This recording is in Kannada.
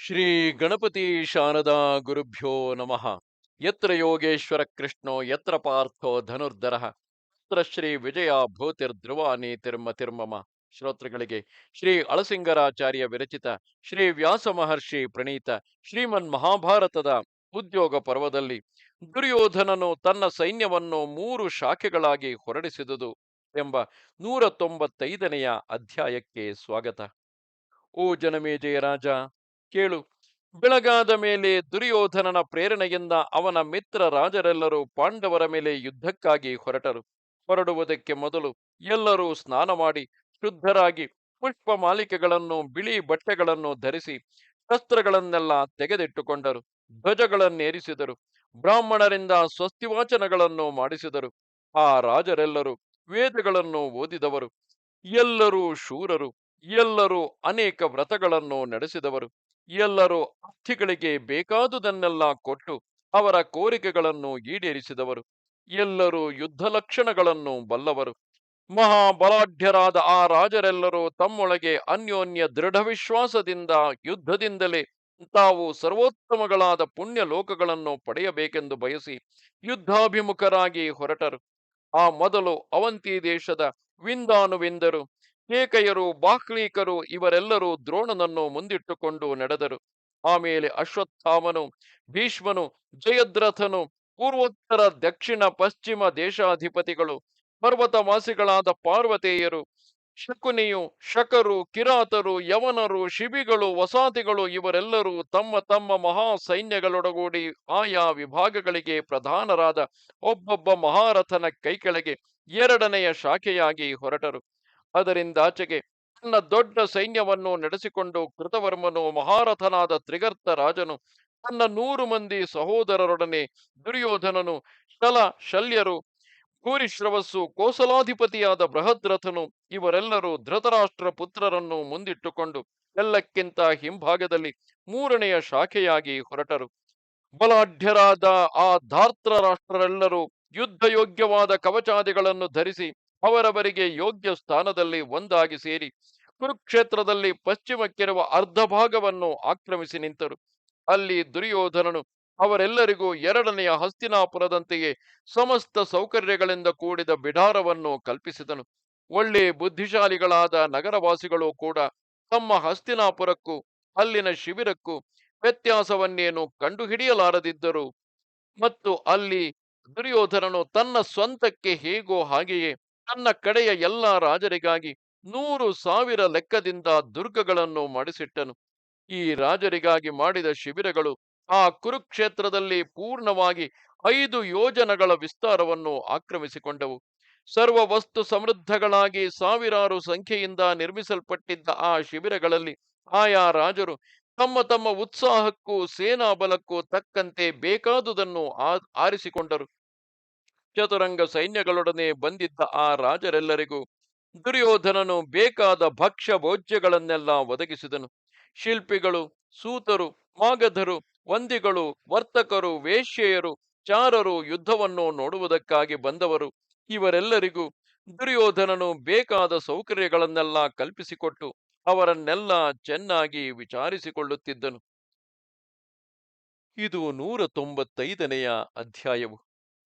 ಶ್ರೀ ಗಣಪತಿ ಶಾರದಾ ಗುರುಭ್ಯೋ ನಮಃ. ಯತ್ರ ಯೋಗೇಶ್ವರ ಕೃಷ್ಣೋ, ಯತ್ರ ಪಾರ್ಥೋ ಧನುರ್ಧರ. ಯತ್ರ ಶ್ರೀ ವಿಜಯ ಭೂತಿರ್ಧ್ರುವ ನೀತಿರ್ಮತಿರ್ಮಮ ಶ್ರೋತೃಗಳಿಗೆ ಶ್ರೀ ಅಳಸಿಂಗರಾಚಾರ್ಯ ವಿರಚಿತ ಶ್ರೀ ವ್ಯಾಸ ಮಹರ್ಷಿ ಪ್ರಣೀತ ಶ್ರೀಮನ್ ಮಹಾಭಾರತದ ಉದ್ಯೋಗ ಪರ್ವದಲ್ಲಿ ದುರ್ಯೋಧನನು ತನ್ನ ಸೈನ್ಯವನ್ನು ಮೂರು ಶಾಖೆಗಳಾಗಿ ಹೊರಡಿಸಿದುದು ಎಂಬ ನೂರ ತೊಂಬತ್ತೈದನೆಯ ಅಧ್ಯಾಯಕ್ಕೆ ಸ್ವಾಗತ. ಓ ಜನಮೇಜಯ ರಾಜ ಕೇಳು. ಬೆಳಗಾದ ಮೇಲೆ ದುರ್ಯೋಧನನ ಪ್ರೇರಣೆಯಿಂದ ಅವನ ಮಿತ್ರ ರಾಜರೆಲ್ಲರೂ ಪಾಂಡವರ ಮೇಲೆ ಯುದ್ಧಕ್ಕಾಗಿ ಹೊರಟರು. ಹೊರಡುವುದಕ್ಕೆ ಮೊದಲು ಎಲ್ಲರೂ ಸ್ನಾನ ಮಾಡಿ ಶುದ್ಧರಾಗಿ ಪುಷ್ಪ ಮಾಲಿಕೆಗಳನ್ನು, ಬಿಳಿ ಬಟ್ಟೆಗಳನ್ನು ಧರಿಸಿ ಶಸ್ತ್ರಗಳನ್ನೆಲ್ಲ ತೆಗೆದಿಟ್ಟುಕೊಂಡರು. ಧ್ವಜಗಳನ್ನೇರಿಸಿದರು. ಬ್ರಾಹ್ಮಣರಿಂದ ಸ್ವಸ್ತಿವಾಚನಗಳನ್ನು ಮಾಡಿಸಿದರು. ಆ ರಾಜರೆಲ್ಲರೂ ವೇದಗಳನ್ನು ಓದಿದವರು. ಎಲ್ಲರೂ ಶೂರರು. ಎಲ್ಲರೂ ಅನೇಕ ವ್ರತಗಳನ್ನು ನಡೆಸಿದವರು. ಎಲ್ಲರೂ ಅರ್ಥಿಗಳಿಗೆ ಬೇಕಾದುದನ್ನೆಲ್ಲ ಕೊಟ್ಟು ಅವರ ಕೋರಿಕೆಗಳನ್ನು ಈಡೇರಿಸಿದವರು. ಎಲ್ಲರೂ ಯುದ್ಧ ಲಕ್ಷಣಗಳನ್ನು ಬಲ್ಲವರು. ಮಹಾಬಲಾಢ್ಯರಾದ ಆ ರಾಜರೆಲ್ಲರೂ ತಮ್ಮೊಳಗೆ ಅನ್ಯೋನ್ಯ ದೃಢ ವಿಶ್ವಾಸದಿಂದ ಯುದ್ಧದಿಂದಲೇ ತಾವು ಸರ್ವೋತ್ತಮಗಳಾದ ಪುಣ್ಯ ಲೋಕಗಳನ್ನು ಪಡೆಯಬೇಕೆಂದು ಬಯಸಿ ಯುದ್ಧಾಭಿಮುಖರಾಗಿ ಹೊರಟರು. ಆ ಮೊದಲು ಅವಂತಿ ದೇಶದ ವಿಂದಾನುವಿಂದರು. ಕೇಕಯರು ಬಾಕ್ಲೀಕರು ಇವರೆಲ್ಲರೂ ದ್ರೋಣನನ್ನು ಮುಂದಿಟ್ಟುಕೊಂಡು ನಡೆದರು. ಆಮೇಲೆ ಅಶ್ವತ್ಥಾಮನು, ಭೀಷ್ಮನು, ಜಯದ್ರಥನು, ಪೂರ್ವೋತ್ತರ, ದಕ್ಷಿಣ, ಪಶ್ಚಿಮ ದೇಶಾಧಿಪತಿಗಳು, ಪರ್ವತವಾಸಿಗಳಾದ ಪಾರ್ವತೇಯರು, ಶಕುನಿಯು, ಶಕರು, ಕಿರಾತರು, ಯವನರು, ಶಿಬಿಗಳು ವಸಾತಿಗಳು ಇವರೆಲ್ಲರೂ ತಮ್ಮ ತಮ್ಮ ಮಹಾ ಸೈನ್ಯಗಳೊಡಗೂಡಿ ಆಯಾ ವಿಭಾಗಗಳಿಗೆ ಪ್ರಧಾನರಾದ ಒಬ್ಬೊಬ್ಬ ಮಹಾರಥನ ಕೈಕೆಳಗೆ ಎರಡನೆಯ ಶಾಖೆಯಾಗಿ ಹೊರಟರು. ಅದರಿಂದಾಚೆಗೆ ತನ್ನ ದೊಡ್ಡ ಸೈನ್ಯವನ್ನು ನಡೆಸಿಕೊಂಡು ಕೃತವರ್ಮನು, ಮಹಾರಥನಾದ ತ್ರಿಗರ್ತ ರಾಜನು, ತನ್ನ ನೂರು ಮಂದಿ ಸಹೋದರರೊಡನೆ ದುರ್ಯೋಧನನು, ಶಲ ಶಲ್ಯರು ಭೂರಿಶ್ರವಸ್ಸು ಕೋಸಲಾಧಿಪತಿಯಾದ ಬೃಹದ್ರಥನು ಇವರೆಲ್ಲರೂ ಧೃತರಾಷ್ಟ್ರ ಪುತ್ರರನ್ನು ಮುಂದಿಟ್ಟುಕೊಂಡು ಎಲ್ಲಕ್ಕಿಂತ ಹಿಂಭಾಗದಲ್ಲಿ ಮೂರನೆಯ ಶಾಖೆಯಾಗಿ ಹೊರಟರು. ಬಲಾಢ್ಯರಾದ ಆ ಧಾರ್ತ್ರ ರಾಷ್ಟ್ರರೆಲ್ಲರೂ ಯುದ್ಧ ಯೋಗ್ಯವಾದ ಕವಚಾದಿಗಳನ್ನು ಧರಿಸಿ ಅವರವರಿಗೆ ಯೋಗ್ಯ ಸ್ಥಾನದಲ್ಲಿ ಒಂದಾಗಿ ಸೇರಿ ಕುರುಕ್ಷೇತ್ರದಲ್ಲಿ ಪಶ್ಚಿಮಕ್ಕಿರುವ ಅರ್ಧ ಭಾಗವನ್ನು ಆಕ್ರಮಿಸಿ ನಿಂತರು. ಅಲ್ಲಿ ದುರ್ಯೋಧನನು ಅವರೆಲ್ಲರಿಗೂ ಎರಡನೆಯ ಹಸ್ತಿನಾಪುರದಂತೆಯೇ ಸಮಸ್ತ ಸೌಕರ್ಯಗಳಿಂದ ಕೂಡಿದ ಬಿಡಾರವನ್ನು ಕಲ್ಪಿಸಿದನು. ಒಳ್ಳೆ ಬುದ್ಧಿಶಾಲಿಗಳಾದ ನಗರವಾಸಿಗಳು ಕೂಡ ತಮ್ಮ ಹಸ್ತಿನಾಪುರಕ್ಕೂ ಅಲ್ಲಿನ ಶಿಬಿರಕ್ಕೂ ವ್ಯತ್ಯಾಸವನ್ನೇನು ಕಂಡುಹಿಡಿಯಲಾರದಿದ್ದರು. ಮತ್ತು ಅಲ್ಲಿ ದುರ್ಯೋಧನನು ತನ್ನ ಸ್ವಂತಕ್ಕೆ ಹೇಗೋ ಹಾಗೆಯೇ ತನ್ನ ಕಡೆಯ ಎಲ್ಲ ರಾಜರಿಗಾಗಿ ನೂರು ಸಾವಿರ ಲೆಕ್ಕದಿಂದ ದುರ್ಗಗಳನ್ನು ಮಾಡಿಸಿಟ್ಟನು. ಈ ರಾಜರಿಗಾಗಿ ಮಾಡಿದ ಶಿಬಿರಗಳು ಆ ಕುರುಕ್ಷೇತ್ರದಲ್ಲಿ ಪೂರ್ಣವಾಗಿ ಐದು ಯೋಜನಗಳ ವಿಸ್ತಾರವನ್ನು ಆಕ್ರಮಿಸಿಕೊಂಡವು. ಸರ್ವ ವಸ್ತು ಸಮೃದ್ಧಗಳಾಗಿ ಸಾವಿರಾರು ಸಂಖ್ಯೆಯಿಂದ ನಿರ್ಮಿಸಲ್ಪಟ್ಟಿದ್ದ ಆ ಶಿಬಿರಗಳಲ್ಲಿ ಆಯಾ ರಾಜರು ತಮ್ಮ ತಮ್ಮ ಉತ್ಸಾಹಕ್ಕೂ ಸೇನಾ ಬಲಕ್ಕೂ ತಕ್ಕಂತೆ ಬೇಕಾದುದನ್ನು ಆರಿಸಿಕೊಂಡರು. ಚತುರಂಗ ಸೈನ್ಯಗಳೊಡನೆ ಬಂದಿದ್ದ ಆ ರಾಜರೆಲ್ಲರಿಗೂ ದುರ್ಯೋಧನನು ಬೇಕಾದ ಭಕ್ಷ್ಯ ಭೋಜ್ಯಗಳನ್ನೆಲ್ಲ ಒದಗಿಸಿದನು. ಶಿಲ್ಪಿಗಳು, ಸೂತರು, ಮಾಗಧರು, ವಂದಿಗಳು, ವರ್ತಕರು, ವೇಶ್ಯೆಯರು, ಚಾರರು ಯುದ್ಧವನ್ನು ನೋಡುವುದಕ್ಕಾಗಿ ಬಂದವರು. ಇವರೆಲ್ಲರಿಗೂ ದುರ್ಯೋಧನನು ಬೇಕಾದ ಸೌಕರ್ಯಗಳನ್ನೆಲ್ಲ ಕಲ್ಪಿಸಿಕೊಟ್ಟು ಅವರನ್ನೆಲ್ಲ ಚೆನ್ನಾಗಿ ವಿಚಾರಿಸಿಕೊಳ್ಳುತ್ತಿದ್ದನು. ಇದು ನೂರ ತೊಂಬತ್ತೈದನೆಯ ಅಧ್ಯಾಯವು.